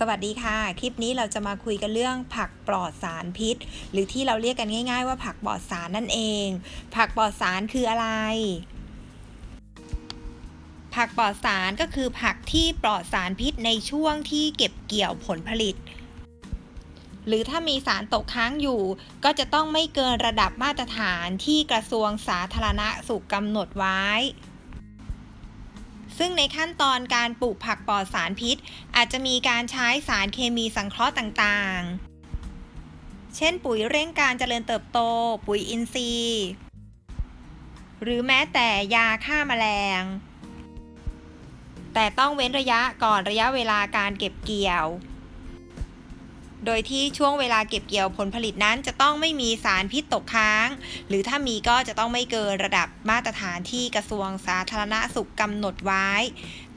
สวัสดีค่ะ คลิปนี้เราจะมาคุยกันเรื่องผักปลอดสารพิษ หรือที่เราเรียกกันง่าย ๆ ว่าผักปลอดสารนั่นเอง ผักปลอดสารคืออะไร ผักปลอดสารก็คือผักที่ปลอดสารพิษในช่วงที่เก็บเกี่ยวผลผลิต หรือถ้ามีสารตกค้างอยู่ ก็จะต้องไม่เกินระดับมาตรฐานที่กระทรวงสาธารณสุขกำหนดไว้ ซึ่งในขั้นตอนการปลูกผักปลอดสารพิษ อาจจะมีการใช้สารเคมีสังเคราะห์ต่างๆ เช่นปุ๋ยเร่งการเจริญเติบโต ปุ๋ยอินทรีย์ หรือแม้แต่ยาฆ่าแมลง แต่ต้องเว้นระยะก่อนระยะเวลาการเก็บเกี่ยว โดยที่ช่วงเวลาเก็บเกี่ยวผลผลิตนั้นจะต้องไม่มีสารพิษตกค้าง หรือถ้ามีก็จะต้องไม่เกินระดับมาตรฐานที่กระทรวงสาธารณสุขกำหนดไว้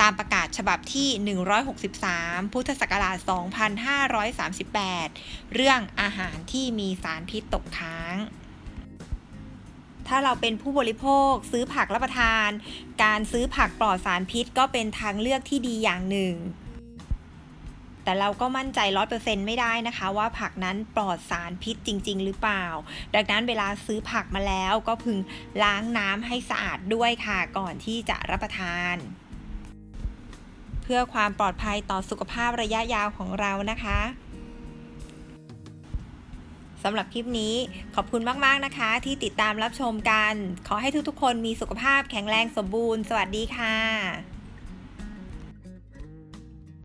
ตามประกาศฉบับที่ 163 พุทธศักราช 2538 เรื่องอาหารที่มีสารพิษตกค้างถ้าเราเป็นผู้บริโภคซื้อผักรับประทาน การซื้อผักปลอดสารพิษก็เป็นทางเลือกที่ดีอย่างหนึ่ง แต่เราก็มั่นใจร้อยเปอร์เซ็นต์ไม่ได้นะคะ ว่าผักนั้นปลอดสารพิษจริง ๆ หรือเปล่า ดังนั้นเวลาซื้อผักมาแล้วก็พึงล้างน้ำให้สะอาดด้วยค่ะ ก่อนที่จะรับประทาน เพื่อความปลอดภัยต่อสุขภาพระยะยาวของเรานะคะสำหรับคลิปนี้ขอบคุณมาก ๆ นะคะ ที่ติดตามรับชมกัน ขอให้ทุก ๆ คนมีสุขภาพแข็งแรงสมบูรณ์ สวัสดีค่ะ